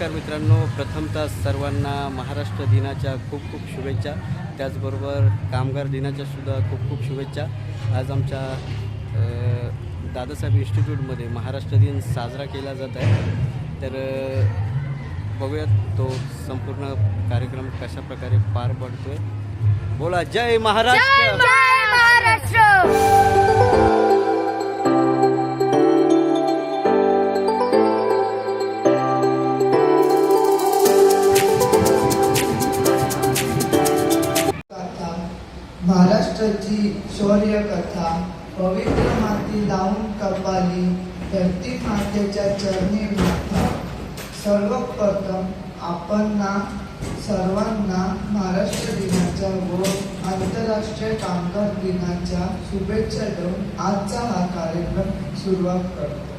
नमस्कार मित्रांनो. प्रथमतः सर्वांना महाराष्ट्र दिनाच्या खूप खूप शुभेच्छा. त्याचबरोबर कामगार दिनाच्या सुद्धा खूप खूप शुभेच्छा. आज आमच्या दादासाहेब इन्स्टिट्यूटमध्ये महाराष्ट्र दिन साजरा केला जात आहे. तर बघूयात तो संपूर्ण कार्यक्रम कशा प्रकारे पार पडतोय. बोला जय महाराष्ट्र! महाराष्ट्र! महाराष्ट्राची शौर्य कथा पवित्र माती लावून कपाली धरती मातेच्या चरणी माथा. सर्वप्रथम आपण सर्वांना महाराष्ट्र दिनाच्या व आंतरराष्ट्रीय कामगार दिनाच्या शुभेच्छा देऊन आजचा हा कार्यक्रम सुरुवात करतो.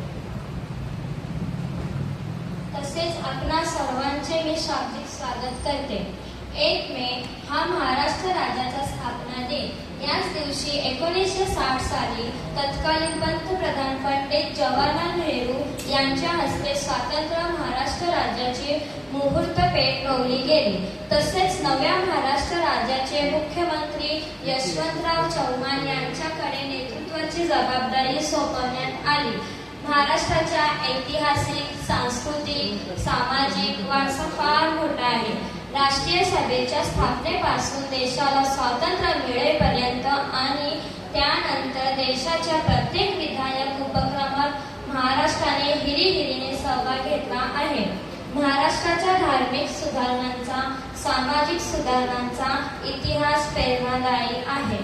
तसेच आपणा सर्वांचे मी शाब्दिक स्वागत करते. एक मे हा महाराष्ट्र राज्याचा स्थापना दिन. याच दिवशी एकोणीसशे साठ साली तत्कालीन पंतप्रधान पंडित जवाहरलाल नेहरू यांच्या हस्ते स्वातंत्र्य महाराष्ट्र राज्याची मुहूर्तपेठ पेटवली गेली. तसेच नव्या महाराष्ट्र राज्याचे मुख्यमंत्री यशवंतराव चव्हाण यांच्याकडे नेतृत्वाची जबाबदारी सोपवण्यात आली. महाराष्ट्राच्या ऐतिहासिक सांस्कृतिक सामाजिक वारसा फार मोठा आहे. राष्ट्रीय सभेच्या स्थापनेपासून देशाला स्वातंत्र्य मिळेपर्यंत आणि त्यानंतर देशाच्या प्रत्येक विधायक उपक्रमात महाराष्ट्राने हिरीहिरीने सहभाग घेतला आहे. महाराष्ट्राच्या धार्मिक सुधारणांचा सामाजिक सुधारणांचा इतिहास प्रेरणादायी आहे.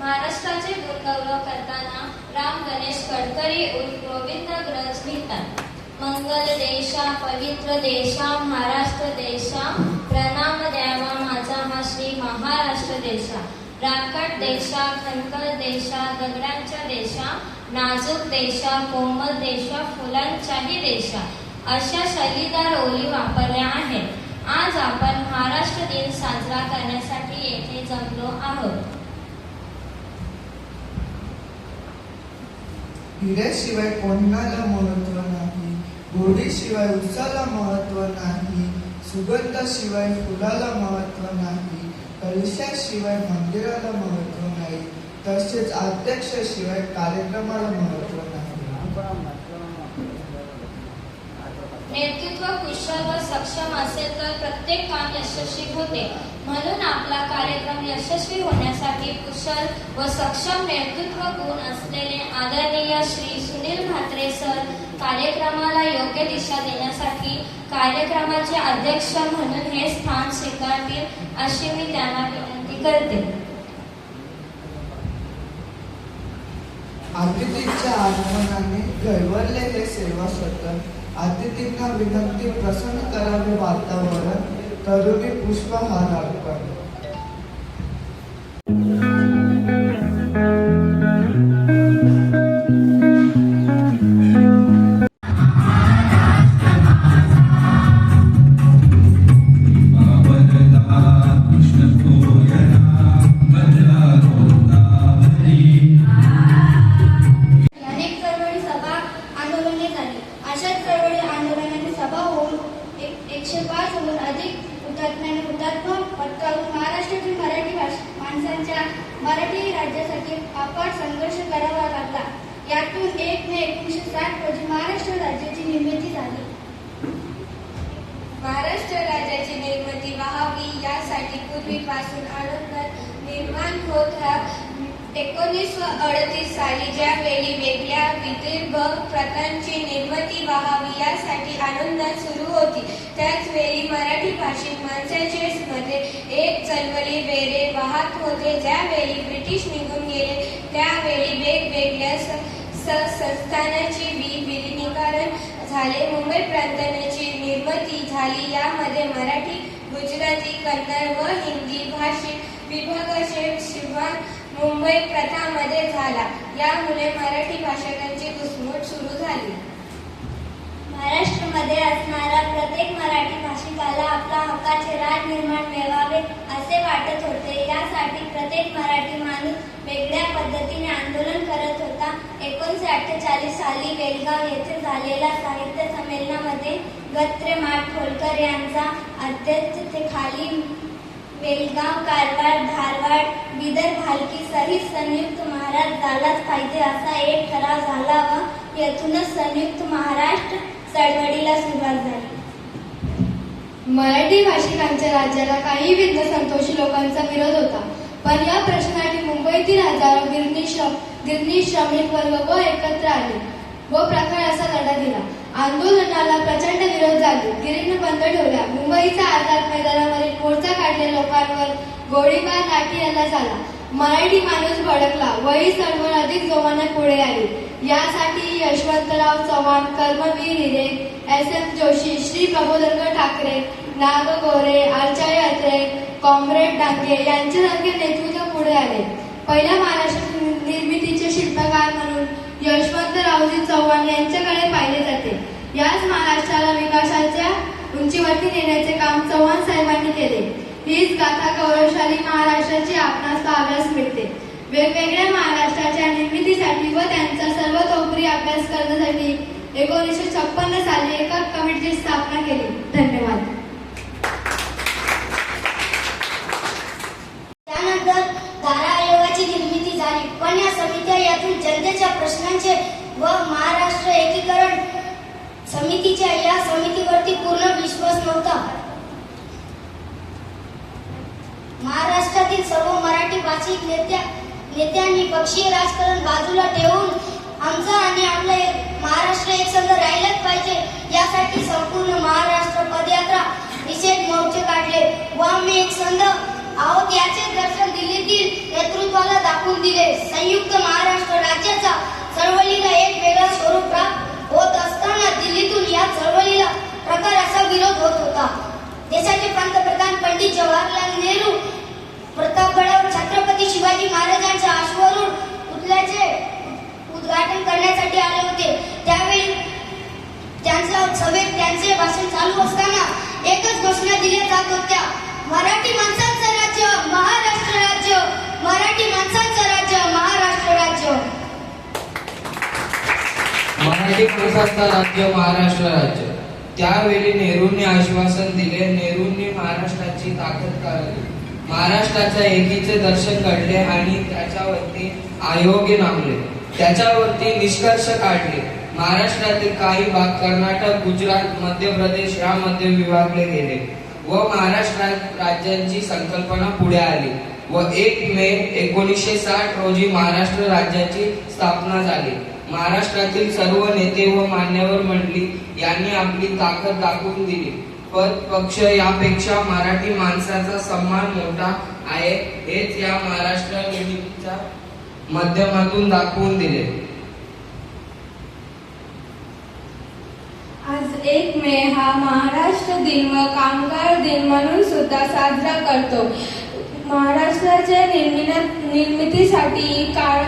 महाराष्ट्राचे गुणगौरव करताना राम गणेश गडकरी उर्फ गोविंद ग्रज लिहितात मंगल देशा पवित्र देशा महाराष्ट्र देशा प्रणाम द्यावा माझा हा श्री महाराष्ट्र देशा राकट देशा खनकर देशा दगडांच्या देशा नाजूक देशा कोमल देशा फुलांच्याही देशा. अशा शैलीदार ओली वापरल्या आहेत. आज आपण महाराष्ट्र दिन साजरा करण्यासाठी येथे जमलो आहोत. हिऱ्याशिवाय कोणाला महत्त्व नाही. गोडीशिवाय उसाला महत्त्व नाही सुगंधाशिवाय फुलाला महत्त्व नाही कलशाशिवाय मंदिराला महत्त्व नाही तसेच अध्यक्षाशिवाय कार्यक्रमाला महत्त्व नाही. नेतृत्व कुशल व सक्षम असेल तर प्रत्येक काम यशस्वी होते. म्हणून आपला कार्यक्रम यशस्वी होण्यासाठी कुशल व सक्षम नेतृत्व गुण असलेले आदरणीय श्री सुनील म्हात्रे सर कार्यक्रमाला योग्य दिशा देण्यासाठी कार्यक्रमाचे अध्यक्ष म्हणून हे स्थान स्वीकारतील अशी मी त्यांना विनंती करते. अतिथींच्या आगमनाने गैवरलेले सेवा सत्र अतिथींना विनंती प्रसन्न करावे वातावरण तरुणी पुष्पहार अर्पण. अशाच आंदोलनाने सभा होऊन एक एकशे पाचहून अधिक हुतात्म्याने हुतात्मा पत्करून महाराष्ट्रातील मराठी भाषा माणसांच्या मराठी राज्यासाठी अपार संघर्ष करावा लागला. यातून एक मे एकोणीसशे साठ रोजी महाराष्ट्र राज्याची निर्मिती झाली. महाराष्ट्र राज्याची निर्मिती व्हावी यासाठी पूर्वीपासून आनंद निर्माण होत हा एकोणीसशे अडतीस साली ज्यावेळी वेगळ्या विदर्भ प्रथांची निर्मिती व्हावी यासाठी आनंदात सुरू होती. त्याचवेळी मराठी भाषिक माणसाचेसमध्ये एक चळवळी वेरे वाहत होते. ज्यावेळी ब्रिटिश निघून गेले त्यावेळी वेगवेगळ्या स- स- संस्थानाची वि- विलिनीकरण झाले. मुंबई प्रांताची निर्मिती झाली. यामध्ये मराठी गुजराती कन्नड व हिंदी भाषिक विभागाचे शिवाय मुंबई प्रथामध्ये झाला. यामुळे मराठी भाषकांची घुसमट सुरू झाली. महाराष्ट्रामध्ये असणारा प्रत्येक मराठी भाषिकाला आपला हक्काचे राज निर्माण मिळवावे असे वाटत होते. यासाठी प्रत्येक मराठी माणूस वेगळ्या पद्धतीने आंदोलन करत होता. एकोणीसशे अठ्ठेचाळीस साली वेलगाव येथे झालेल्या साहित्य संमेलनामध्ये गत्रे माठ होलकर यांचा अध्यक्षतेखाली बेलगाव कारवार धारवाड बिदर भालकी सहित संयुक्त महाराष्ट्र झालाच पाहिजे असा एक ठराव झाला व येथूनच संयुक्त महाराष्ट्र चळवळीला सुरुवात झाली. मराठी भाषिकांच्या राज्याला काही विघ्न संतोषी लोकांचा विरोध होता. पण या प्रश्नाने मुंबईतील हजारो गिरणी श्रम गिरणी श्रमिक वर्ग व एकत्र आले व प्रखर असा लढा दिला. आंदोलनाला प्रचंड विरोध झाले गिरणी बंद ठेवल्या मुंबईच्या आझाद मैदानावरील मोर्चा काढले लोकांवर गोळीबार लाठी हल्ला झाला. मराठी माणूस भडकला. वही ही चळवळ अधिक जोमाने पुढे आली. यासाठी यशवंतराव चव्हाण कर्मवीर हिरे एस. एम. जोशी श्री प्रबोधनकर ठाकरे नाग गोरे आचार्य अत्रे कॉम्रेड डांगे यांच्यासारखे नेतृत्व पुढे आले. पहिल्या महाराष्ट्र यशवंतरावजी चव्हाण यांच्याकडे पाहिले जाते. याच महाराष्ट्राला विकासाच्या उंचीवरती नेण्याचे काम चव्हाण साहेबांनी केले. हीच गाथा गौरवशाली महाराष्ट्राची आपणास पाहाव्यास मिळते. वेगवेगळ्या महाराष्ट्राच्या निर्मितीसाठी व त्यांचा सर्वतोपरी अभ्यास करण्यासाठी एकोणीसशे छप्पन्न साली एका कमिटीची स्थापना केली धन्यवाद त्यानंतर धारा आयोगाची निर्मिती झाली पण या समित्या यातून जनतेच्या प्रश्नांचे व महाराष्ट्र एकीकरण समितीच्या या समितीवरती पूर्ण विश्वास नव्हता महाराष्ट्रातील सर्व मराठी नेत्या नेत्यांनी पक्षीय राजकारण बाजूला ठेवून आमचं आणि आपला एक महाराष्ट्र एकसंघ राहिलाच पाहिजे. यासाठी संपूर्ण महाराष्ट्र पदयात्रा निषेध मोर्चे काढले. व आम्ही एक संघ आहोत याचे दर्शन दिल्लीतील नेतृत्वाला दाखवून दिले. संयुक्त महाराष्ट्र राज्याचा चळवळीला एक वेगळा स्वरूप प्राप्त होत असताना दिल्लीतून या चळवळीला प्रकार असा विरोध होत होता. देशाचे पंतप्रधान पंडित जवाहरलाल नेहरू प्रतापगडावर छत्रपती शिवाजी महाराजांच्या आश्वारूढ पुतळ्याचे उद्घाटन करण्यासाठी आले होते. त्यावेळी त्यांच्या सभेत त्यांचे भाषण चालू असताना एकच घोषणा दिल्या जात होत्या. मराठी माणसांचं राज्य महाराष्ट्र राज्य. मराठी माणसांचं राज्य महाराष्ट्र राज्य. मराठी माणसांचं राज्य महाराष्ट्र राज्य. त्यावेळी नेहरूंनी आश्वासन दिले. नेहरूंनी महाराष्ट्राची ताकद काढली. महाराष्ट्राच्या एकीचे दर्शन घडले आणि त्याच्यावरती आयोगे नामले त्याच्यावरती निष्कर्ष काढले. महाराष्ट्रातील काही भाग कर्नाटक गुजरात मध्य प्रदेश यामध्ये विभागले गेले व महाराष्ट्रात राज्यांची संकल्पना पुढे आली व एक मे एकोणीसशे साठ रोजी महाराष्ट्र राज्याची स्थापना झाली. महाराष्ट्रातील सर्व नेते व मान्यवर मंडळी यांनी आपली ताकद दाखवून दिली. पण पक्ष यापेक्षा मराठी माणसाचा सन्मान मोठा आहे. हेच या महाराष्ट्र निर्मितीच्या माध्यमातून दाखवून दिले. आज एक मे हा महाराष्ट्र दिन व कामगार दिन म्हणून सुद्धा साजरा करतो. महाराष्ट्राच्या निर्मिना निर्मितीसाठी काळ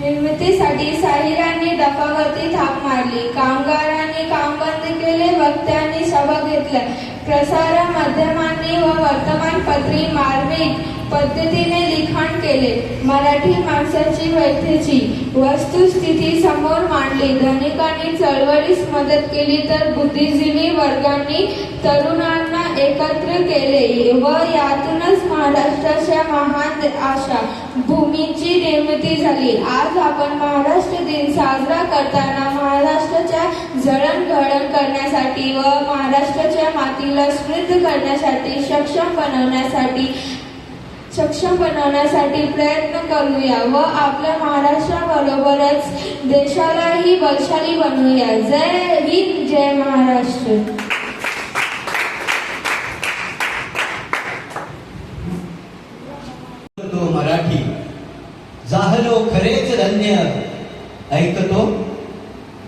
निर्मितीसाठी साहिरांनी दफागती थाप मारली. कामगारांनी काम बंद केले वक्त्यांनी सभा घेतल्या. प्रसार माध्यमांनी व वर्तमानपत्री मार्मिक पद्धतीने लिखाण केले. मराठी माणसाची व्यथेची वस्तुस्थिती समोर मांडली. धनिकांनी चळवळीस मदत केली तर बुद्धिजीवी वर्गांनी तरुणांना एकत्र केले. व यातूनच महाराष्ट्राच्या महान आशा भूमीची निर्मिती झाली. आज आपण महाराष्ट्र दिन साजरा करताना महाराष्ट्राच्या जळणघळण करण्यासाठी व महाराष्ट्राच्या मातीला समृद्ध करण्यासाठी सक्षम बनवण्यासाठी सक्षम बनवण्यासाठी प्रयत्न करूया व आपल्या महाराष्ट्राबरोबरच देशालाही बलशाली बनवूया. जय हिंद जय महाराष्ट्र तो मराठी जाहलो खरेच धन्य ऐकतो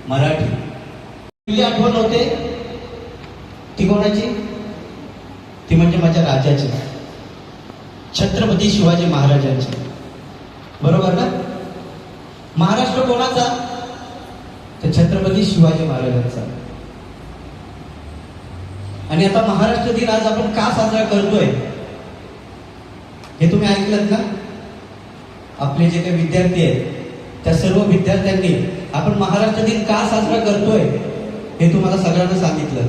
मराठी. पहिली आठवण होते? ती कोणाची? ती म्हणजे माझ्या राजाची. छत्रपती शिवाजी महाराजांची. बरोबर ना? महाराष्ट्र कोणाचा? तर छत्रपती शिवाजी महाराजांचा. आणि आता महाराष्ट्र दिन आज आपण का साजरा करतोय? हे तुम्ही ऐकलं का? आपले जे काही विद्यार्थी आहेत त्या सर्व विद्यार्थ्यांनी आपण महाराष्ट्र दिन का साजरा करतोय हे तुम्हाला सगळ्यांना सांगितलं.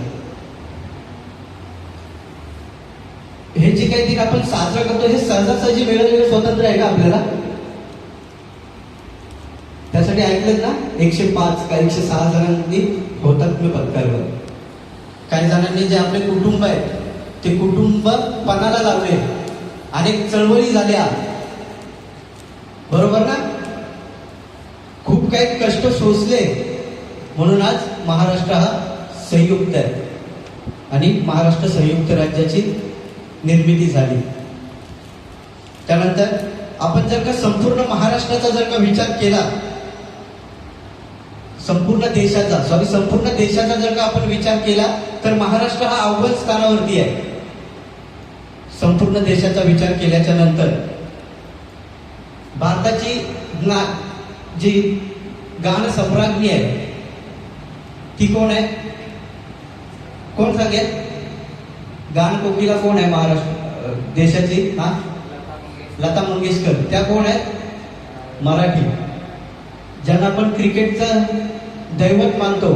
हे जे काही दिन आपण साजरा करतो हे सहजासहजी वेळोवेळी स्वतंत्र आहे का आपल्याला? त्यासाठी ऐकलं ना एकशे पाच का एकशे सहा जणांनी हुतात्म्य पत्करलं काही जणांनी जे आपले कुटुंब आहेत ते कुटुंब पणाला लावले अनेक चळवळी झाल्या. बरोबर ना? खूप काही कष्ट सोसले. म्हणून आज महाराष्ट्र हा संयुक्त आहे. आणि महाराष्ट्र संयुक्त राज्याची निर्मिती झाली. त्यानंतर आपण जर का संपूर्ण महाराष्ट्राचा जर का विचार केला संपूर्ण देशाचा सॉरी संपूर्ण देशाचा जर का आपण विचार केला तर महाराष्ट्र हा अव्वल स्थानावरती आहे. संपूर्ण देशाचा विचार केल्याच्यानंतर भारताची ना जी गान सम्राज्ञी आहे ती कोण आहे? कोण सांगेल? गान कोकिला कोण आहे? महाराष्ट्र देशाची हा? लता मंगेशकर. त्या कोण आहेत? मराठी. ज्यांना आपण क्रिकेटचं दैवत मानतो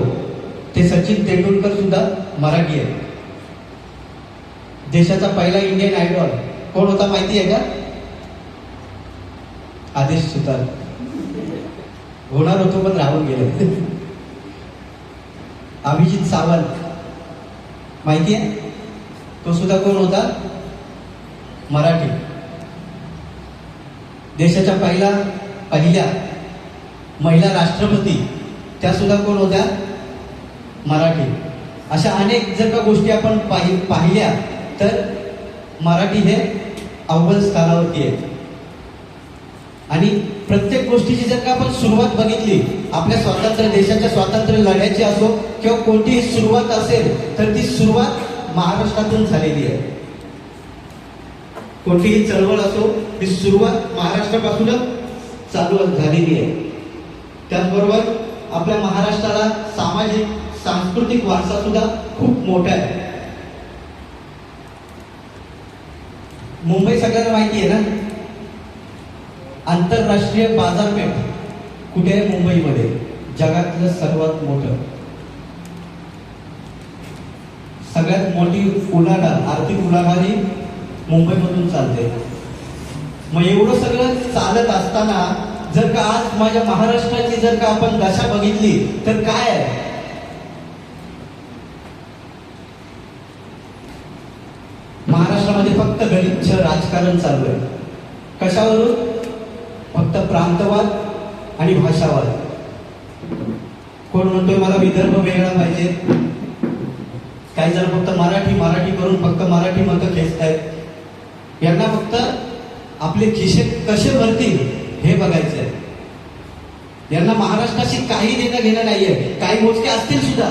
ते सचिन तेंडुलकर सुद्धा मराठी आहे देशाचा पहिला इंडियन आयडॉल. कोण होता माहिती आहे का? आदेश सुतार. होणार होतो पण राहून गेले. अभिजित सावंत. माहिती आहे? तो सुद्धा कोण होता? मराठी. देशाच्या पहिला पहिल्या महिला राष्ट्रपती त्या सुद्धा कोण होत्या? मराठी. अशा अनेक जर का गोष्टी आपण पाहि पाहिल्या तर मराठी हे अव्वल स्थानावरती आहे आणि प्रत्येक गोष्टीची जर का आपण सुरुवात बघितली आपल्या स्वातंत्र्य देशाच्या स्वातंत्र्य लढ्याची असो किंवा कोणतीही सुरुवात असेल तर ती सुरुवात महाराष्ट्रातून झालेली आहे. कोणतीही चळवळ असो ही सुरुवात महाराष्ट्रापासूनच चालू झालेली आहे. त्याचबरोबर आपल्या महाराष्ट्राला सामाजिक सांस्कृतिक वारसा सुद्धा खूप मोठा आहे. मुंबई सगळ्यांना माहिती आहे ना? आंतरराष्ट्रीय बाजारपेठ कुठे आहे मुंबईमध्ये? जगातलं सर्वात मोठं. सगळ्यात मोठी उलाढाल आर्थिक उलाढाल ही मुंबईमधून चालते. मग एवढं सगळं चालत असताना जर का आज माझ्या महाराष्ट्राची जर का आपण दशा बघितली तर काय आहे? महाराष्ट्रामध्ये फक्त गलिच्छ राजकारण चालू आहे. कशावरून? फक्त प्रांतवाद आणि भाषावाद. कोण म्हणतोय मला विदर्भ वेगळा पाहिजे? काही जण फक्त मराठी मराठी करून फक्त मराठी मतं खेचतायत. यांना फक्त आपले खिशे कसे भरतील हे बघायचं आहे यांना महाराष्ट्राशी काही देणं घेणं नाहीये. काही मोजके असतील सुद्धा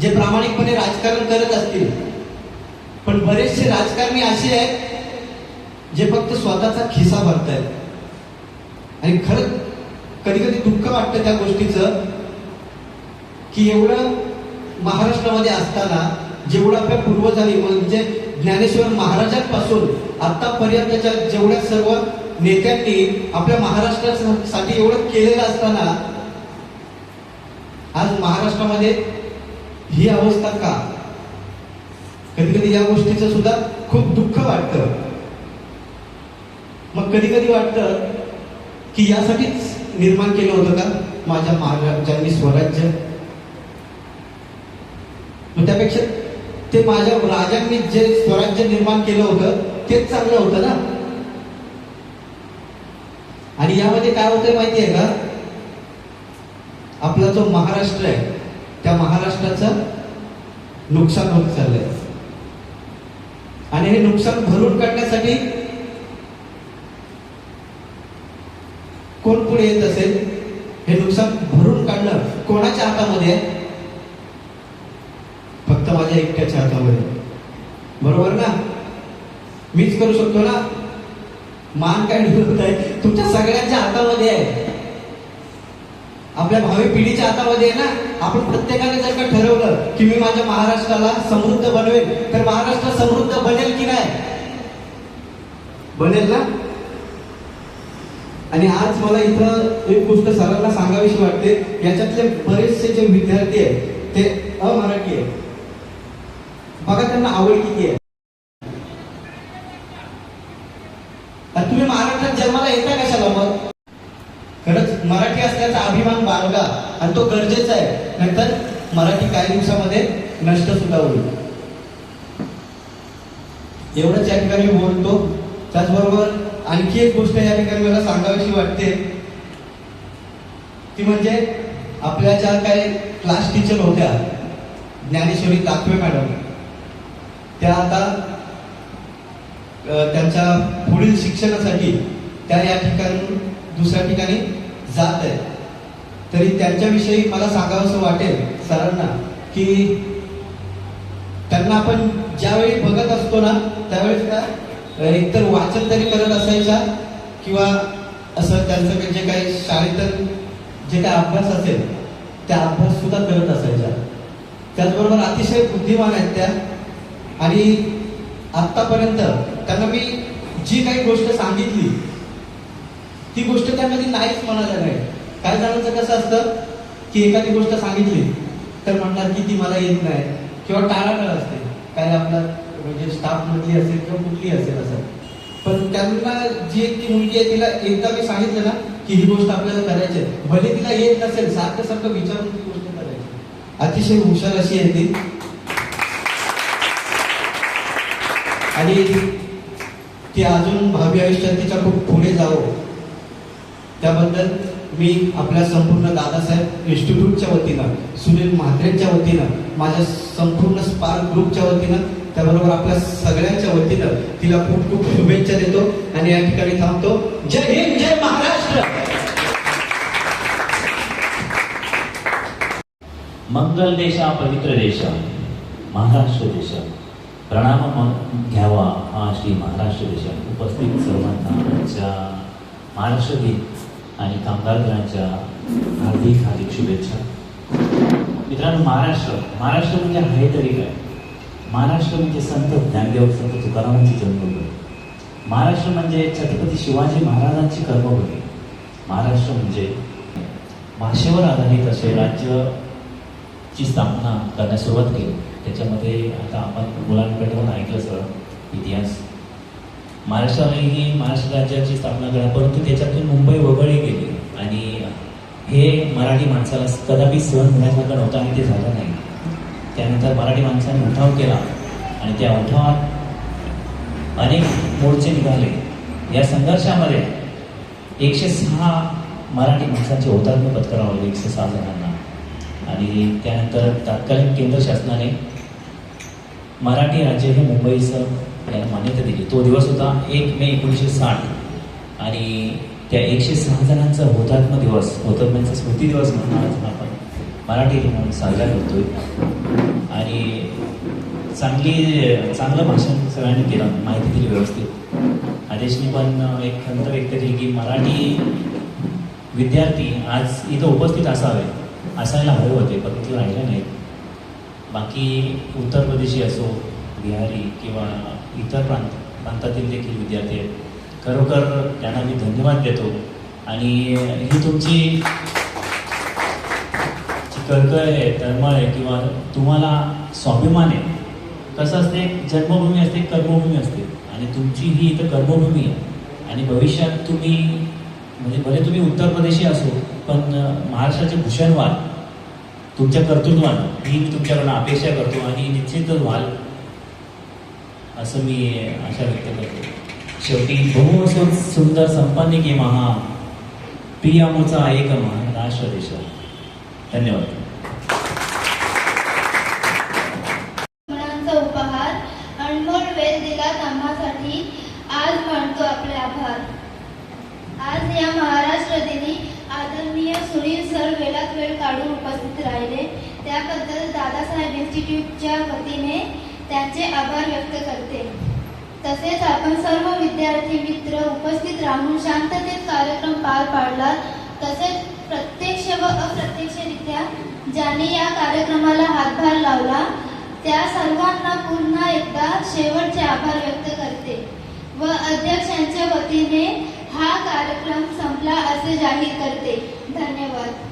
जे प्रामाणिकपणे राजकारण करत असतील. पण बरेचसे राजकारणी असे आहेत जे फक्त स्वतःचा खिसा भरतायत. आणि खरंच कधी कधी दुःख वाटतं त्या गोष्टीचं की एवढं महाराष्ट्रामध्ये असताना जेवढं आपल्या पूर्वजांनी म्हणजे ज्ञानेश्वर महाराजांपासून आतापर्यंतच्या जेवढ्या सर्व नेत्यांनी आपल्या महाराष्ट्रासाठी एवढं केलेलं असताना आज महाराष्ट्रामध्ये ही अवस्था का? कधी कधी या गोष्टीचं सुद्धा खूप दुःख वाटतं. मग कधी कधी वाटतं की यासाठीच निर्माण केलं होतं का? माझ्या महाराजांनी स्वराज्य. मग त्यापेक्षा ते माझ्या राजांनी जे स्वराज्य निर्माण केलं होतं तेच चांगलं होतं ना? आणि यामध्ये काय होतंय माहिती आहे का? आपला जो महाराष्ट्र आहे त्या महाराष्ट्राचं नुकसान होत चाललंय. आणि हे नुकसान भरून काढण्यासाठी कोण पुढे येत असेल? हे नुकसान भरून काढणं कोणाच्या हातामध्ये आहे? फक्त माझ्या एकट्याच्या हातामध्ये. बरोबर ना? मीच करू शकतो ना? मान काय होत आहे? तुमच्या सगळ्यांच्या हातामध्ये आहे. आपल्या भावी पिढीच्या हातामध्ये आहे ना? आपण प्रत्येकाने जर का ठरवलं की मी माझ्या महाराष्ट्राला समृद्ध बनवेल तर महाराष्ट्र समृद्ध बनेल की नाही? बनेल ना? आणि आज मला इथं एक गोष्ट सरांना सांगावीशी वाटते. याच्यातले बरेचसे जे विद्यार्थी आहेत ते अमराठी आहेत. बघा त्यांना आवड किती आहे. तुम्ही महाराष्ट्रात जन्माला येता कशाला मग? खरंच मराठी असल्याचा अभिमान बाळगा आणि तो गरजेचा आहे. नंतर मराठी काही दिवसामध्ये नष्ट सुद्धा होईल. एवढंच या ठिकाणी मी बोलतो. त्याचबरोबर आणखी एक गोष्ट या ठिकाणी मला सांगावीशी वाटते. ती म्हणजे आपल्या ज्या काही क्लास टीचर होत्या ज्ञानेश्वरी ताकवे मॅडम त्या आता त्यांच्या पुढील शिक्षणासाठी त्या या ठिकाणी दुसऱ्या ठिकाणी जात आहेत. तरी त्यांच्याविषयी मला सांगावंसं वाटेल सरांना की त्यांना आपण ज्यावेळी बघत असतो ना त्यावेळेस त्या एकतर वाचन तरी करत असायच्या किंवा असं त्यांचं जे काही शाळेत जे काही अभ्यास असेल त्या अभ्यास सुद्धा करत असायच्या. त्याचबरोबर अतिशय बुद्धिमान आहेत त्या. आणि आतापर्यंत त्यांना मी जी काही गोष्ट सांगितली ती गोष्ट त्यामध्ये नाहीच म्हणाल्या नाही काय जणांचं कसं असतं की एखादी गोष्ट सांगितली तर म्हणणार की ती मला येत नाही किंवा टाळाटाळ असते. काय आपलं म्हणजे स्टाफ मधली असेल किंवा कुठली असेल असं. पण त्यांना जी एक ती मुलगी आहे तिला एकदा मी सांगितलं ना की ही गोष्ट आपल्याला करायची आहे. भले तिला येत नसेल सारखं सारखं विचारून ती गोष्ट करायची अतिशय हुशार अशी आहे ती. आणि ती अजून भावी आयुष्यात तिच्या खूप पुढे जावं. त्याबद्दल मी आपल्या संपूर्ण दादासाहेब इन्स्टिट्यूटच्या वतीनं सुनील म्हात्रेंच्या वतीनं माझ्या संपूर्ण स्पार्क ग्रुपच्या वतीनं त्याबरोबर आपल्या सगळ्यांच्या वतीनं तिला खूप खूप शुभेच्छा देतो आणि या ठिकाणी थांबतो. जय हिंद जय महाराष्ट्र! मंगल देशा पवित्र देश महाराष्ट्र देश. प्रणाम घ्यावा हा श्री महाराष्ट्र देशात उपस्थित सर्वांना. आमच्या महाराष्ट्र दिन आणि कामगार दिनाच्या हार्दिक हार्दिक शुभेच्छा. मित्रांनो महाराष्ट्र महाराष्ट्र म्हणजे आहे तरी काय? महाराष्ट्र म्हणजे संत ज्ञानदेव संत तुकारामांची जन्मभूमी. महाराष्ट्र म्हणजे छत्रपती शिवाजी महाराजांची कर्मभूमी. महाराष्ट्र म्हणजे भाषेवर आधारित असे राज्य ची स्थापना करण्यास सुरुवात केली. त्याच्यामध्ये आता आपण मुलांकडे पण ऐकलं सर इतिहास. महाराष्ट्रालाही महाराष्ट्र राज्याची स्थापना करा परंतु त्याच्यातून मुंबई वगळली गेली. आणि हे मराठी माणसाला कदापि सहन होण्यासारखं नव्हतं आणि ते झालं नाही. त्यानंतर मराठी माणसाने उठाव केला आणि त्या उठावात अनेक मोर्चे निघाले. या संघर्षामध्ये एकशे सहा मराठी माणसांचे हुतात्मा पत्करावं लागले एकशे सहा जणांना. आणि त्यानंतर तात्कालीन केंद्र शासनाने मराठी राज्य हे मुंबईचं याला मान्यता दिली. तो दिवस होता एक मे एकोणीसशे साठ. आणि त्या एकशे सहा जणांचा होतात्म दिवस हुतात्म्यांचा स्मृती दिवस म्हणून आज आपण मराठी म्हणून साजरा करतोय. आणि चांगली चांगलं भाषण सगळ्यांनी केलं माहिती दिली व्यवस्थित. आदेशने पण एक खंत व्यक्त केली की मराठी विद्यार्थी आज इथं उपस्थित असावे असायला हवे होते पण ते राहिले नाहीत. बाकी उत्तर प्रदेशी असो बिहारी किंवा इतर प्रांत प्रांतातील देखील विद्यार्थी आहेत. खरोखर त्यांना मी धन्यवाद देतो. आणि ही तुमची कळकळ आहे तळमळ आहे किंवा तुम्हाला स्वाभिमान आहे कसं असते जन्मभूमी असते कर्मभूमी असते. आणि तुमची ही इथं कर्मभूमी आहे. आणि भविष्यात तुम्ही म्हणजे भले तुम्ही उत्तर प्रदेशी असो पण महाराष्ट्राचे भूषण व्हाल तुमच्या कर्तृत्वानं ही मी तुमच्याकडनं अपेक्षा करतो आणि निश्चितच व्हाल असं मी आशा व्यक्त करतो. शेवटी बहु सुंदर संपन्न की महा प्रियामोचा एक महा राष्ट्र देश धन्यवाद मनांचा उपहार अनमोल वेळ दिला आम्हासाठी आज मानतो आपले आभार आज या महाराष्ट्र दिनी आदरणीय सुनील सर वेळात वेळ काढून उपस्थित राहिले त्याबद्दल दादासाहेब इन्स्टिट्यूटच्या वतीने त्यांचे आभार व्यक्त करते. तसेच आपण सर्व विद्यार्थी मित्र उपस्थित राहून शांततेत कार्यक्रम पार पाडला तसेच प्रत्यक्ष व अप्रत्यक्षरित्या ज्यांनी या कार्यक्रमाला हातभार लावला त्या सर्वांना पुन्हा एकदा शेवटचे आभार व्यक्त करते व अध्यक्षांच्या वतीने हा कार्यक्रम संपला असे जाहीर करते. धन्यवाद.